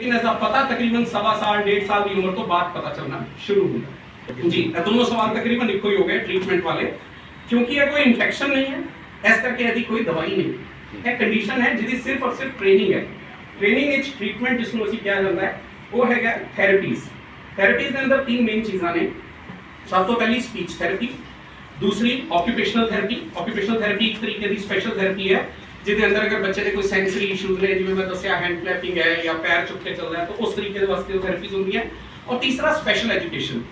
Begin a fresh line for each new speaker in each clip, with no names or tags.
लेकिन ऐसा पता तकरीबन सवा साल, डेढ़ साल की उम्र तो बात पता चलना शुरू हुआ। जी दोनों सवाल तकरीबन एक ही हो गए ट्रीटमेंट वाले, क्योंकि यह कोई इन्फेक्शन नहीं है, ऐसा करके यदि कोई दवाई नहीं है। कंडीशन है जिसकी सिर्फ़ और सिर्फ़ ट्रेनिंग है। ट्रेनिंग इज़ ट्रीटमेंट जिसमें उसी क्या चल रहा है, वो है क्या थेरेपीज थेरेपीज के अंदर तीन मेन चीज़ें ने सबसे तो पहली स्पीच थेरेपी दूसरी ऑक्यूपेशनल थेरेपी ऑक्यूपेशनल थेरेपी एक तरीके की स्पेशल थेरेपी है। ਜਿਹਦੇ ਅੰਦਰ ਅਗਰ ਬੱਚੇ ਦੇ ਕੋਈ ਸੈਂਸਰੀ ਇਸ਼ੂਜ਼ ਨੇ, ਜਿਵੇਂ ਮੈਂ ਦੱਸਿਆ ਹੈਂਡ ਕਲੈਪਿੰਗ ਹੈ ਜਾਂ ਪੈਰ ਚੁੱਕ ਚੱਲਦਾ ਤਾਂ ਉਸ ਤਰੀਕੇ ਦੇ ਵਾਸਤੇ ਉਹ ਥੈਰੇਪੀਜ਼ ਹੁੰਦੀਆਂ ਔਰ ਤੀਸਰਾ ਸਪੈਸ਼ਲ ਐਜੂਕੇਸ਼ਨ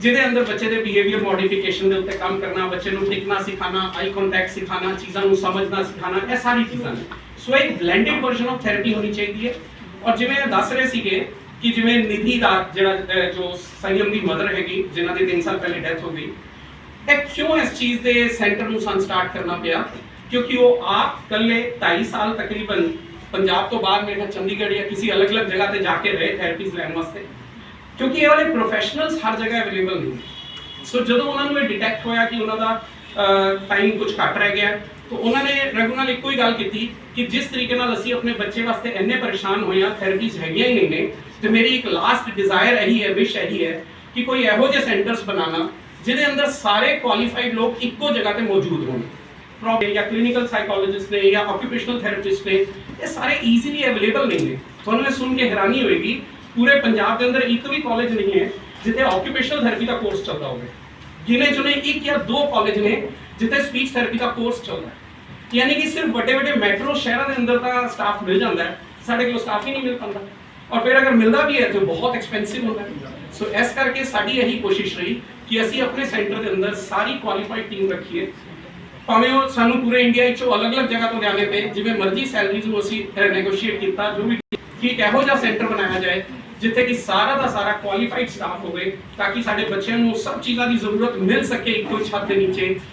ਜਿਹਦੇ ਅੰਦਰ ਬੱਚੇ ਦੇ ਬਿਹੇਵੀਅਰ ਮੋਡੀਫਿਕੇਸ਼ਨ ਦੇ ਉੱਤੇ ਕੰਮ ਕਰਨਾ, ਬੱਚੇ ਨੂੰ ਟਿਕਣਾ ਸਿਖਾਣਾ ਆਈ ਕੰਟੈਕਟ ਸਿਖਾਣਾ ਚੀਜ਼ਾਂ ਨੂੰ ਸਮਝਣਾ ਸਿਖਾਣਾ ਇਹ ਸਾਰੀ ਚੀਜ਼ਾਂ ਨੇ। ਸੋ ਇੱਕ ਬਲੈਂਡਡ ਵਰਜ਼ਨ ਆਫ ਥੈਰੇਪੀ ਹੋਣੀ ਚਾਹੀਦੀ ਹੈ। ਔਰ ਜਿਵੇਂ ਦੱਸ ਰਹੇ ਸੀਗੇ ਕਿ ਜਿਵੇਂ ਨਿਧੀ ਦਾ ਜਿਹੜਾ ਜੋ ਸੰਯਮ ਦੀ ਮਦਰ ਹੈਗੀ, ਜਿਨ੍ਹਾਂ ਦੀ 3 ਸਾਲ ਪਹਿਲੇ ਡੈਥ ਹੋ ਗਈ, ਇਹ ਕਿਉਂ ਇਸ ਚੀਜ਼ ਦੇ ਸੈਂਟਰ ਨੂੰ ਸਾਨੂੰ ਸਟਾਰਟ ਕਰਨਾ ਪਿਆ? ਕਿਉਂਕਿ ਉਹ ਆਪ ਕੱਲੇ 2.5 ਸਾਲ ਤਕਰੀਬਨ ਪੰਜਾਬ ਤੋਂ ਬਾਅਦ ਮੇਰੇ ਖਿਆਲ ਚੰਡੀਗੜ੍ਹ ਜਾਂ ਕਿਸੇ ਅਲੱਗ-ਅਲੱਗ ਜਗ੍ਹਾ ਤੇ ਜਾ ਕੇ ਰਹੇ ਥੈਰੇਪੀਜ਼ ਲੈਣ ਵਾਸਤੇ ਕਿਉਂਕਿ ਇਹ ਵਾਲੇ ਪ੍ਰੋਫੈਸ਼ਨਲਸ ਹਰ ਜਗ੍ਹਾ ਅਵੇਲੇਬਲ ਨਹੀਂ ਸੋ ਜਦੋਂ ਉਹਨਾਂ ਨੂੰ ਇਹ ਡਿਟੈਕਟ ਹੋਇਆ ਕਿ ਉਹਨਾਂ ਦਾ ਟਾਈਮ ਕੁਝ ਘੱਟ ਰਹਿ ਗਿਆ ਤਾਂ ਉਹਨਾਂ ਨੇ ਰਘੂ ਨਾਲ ਇੱਕੋ ਹੀ ਗੱਲ ਕੀਤੀ ਕਿ ਜਿਸ ਤਰੀਕੇ ਨਾਲ ਅਸੀਂ ਆਪਣੇ ਬੱਚੇ ਵਾਸਤੇ ਇੰਨੇ ਪਰੇਸ਼ਾਨ ਹੋਏ ਆ ਥੈਰੇਪੀਜ਼ ਹੈਗੀਆਂ ਹੀ ਨਹੀਂ ਨੇ ਤੇ ਮੇਰੀ ਇੱਕ ਲਾਸਟ ਡਿਜ਼ਾਇਰ ਇਹੀ ਹੈ ਵਿਸ਼ ਇਹੀ ਹੈ ਕਿ ਕੋਈ ਇਹੋ ਜਿਹੇ ਸੈਂਟਰਸ ਬਣਾਉਣਾ ਜਿਹਦੇ ਅੰਦਰ ਸਾਰੇ ਕੁਆਲੀਫਾਈਡ ਲੋਕ ਇੱਕੋ ਜਗ੍ਹਾ ਤੇ ਮੌਜੂਦ ਹੋਣ ਪ੍ਰੋਬਲਮ ਜਾਂ ਕਲੀਨਿਕਲ ਸਾਈਕੋਲੋਜਿਸਟ ਨੇ ਜਾਂ ਆਕੂਪੇਸ਼ਨਲ ਥੈਰੇਪਿਸਟ ਨੇ ਇਹ ਸਾਰੇ ਈਜ਼ੀਲੀ ਅਵੇਲੇਬਲ ਨਹੀਂ ਨੇ ਤੁਹਾਨੂੰ ਇਹ ਸੁਣ ਕੇ ਹੈਰਾਨੀ ਹੋਏਗੀ ਪੂਰੇ ਪੰਜਾਬ ਦੇ ਅੰਦਰ ਇੱਕ ਵੀ ਕਾਲਜ ਨਹੀਂ ਹੈ ਜਿੱਥੇ ਆਕੂਪੇਸ਼ਨਲ ਥੈਰੇਪੀ ਦਾ ਕੋਰਸ ਚੱਲਦਾ ਹੋਵੇ ਗਿਣੇ ਚੁਣੇ ਇੱਕ ਜਾਂ ਦੋ ਕਾਲਜ ਨੇ ਜਿੱਥੇ ਸਪੀਚ ਥੈਰੇਪੀ ਦਾ ਕੋਰਸ ਚੱਲਦਾ ਹੈ ਯਾਨੀ ਕਿ ਸਿਰਫ ਵੱਡੇ ਵੱਡੇ ਮੈਟਰੋ ਸ਼ਹਿਰਾਂ ਦੇ ਅੰਦਰ ਤਾਂ ਸਟਾਫ ਮਿਲ ਜਾਂਦਾ ਹੈ ਸਾਡੇ ਕੋਲ ਸਟਾਫ ਹੀ ਨਹੀਂ ਮਿਲ ਪਾਉਂਦਾ ਔਰ ਫਿਰ ਅਗਰ ਮਿਲਦਾ ਵੀ ਹੈ ਤਾਂ ਬਹੁਤ ਐਕਸਪੈਂਸਿਵ ਹੁੰਦਾ ਹੈ ਸੋ ਇਸ ਕਰਕੇ ਸਾਡੀ ਇਹੀ ਕੋਸ਼ਿਸ਼ ਰਹੀ ਕਿ ਅਸੀਂ ਆਪਣੇ ਸੈਂਟਰ ਦੇ ਅੰਦਰ ਸਾਰੀ ਕੁਆਲੀਫਾਈਡ ਟੀਮ ਰੱਖੀਏ ਭਾਵੇਂ ਉਹ ਸਾਨੂੰ ਪੂਰੇ ਇੰਡੀਆ ਵਿੱਚੋਂ ਅਲੱਗ-ਅਲੱਗ ਜਗ੍ਹਾ ਤੋਂ ਲਿਆਣੇ ਪਏ ਜਿਵੇਂ ਮਰਜ਼ੀ ਸੈਲਰੀਜ਼ ਨੂੰ ਅਸੀਂ ਨੈਗੋਸ਼ੀਏਟ ਕੀਤਾ, ਜੋ ਵੀ ਕਿ ਇੱਕ ਇਹੋ ਜਿਹਾ ਸੈਂਟਰ ਬਣਾਇਆ ਜਾਏ, ਜਿੱਥੇ ਕਿ ਸਾਰਾ ਦਾ ਸਾਰਾ ਕੁਆਲੀਫਾਈਡ ਸਟਾਫ ਹੋਵੇ, ਤਾਂ ਕਿ ਸਾਡੇ ਬੱਚਿਆਂ ਨੂੰ ਸਭ ਚੀਜ਼ਾਂ ਦੀ ਜ਼ਰੂਰਤ ਮਿਲ ਸਕੇ ਇੱਕੋ ਛੱਤ ਦੇ ਨੀਚੇ।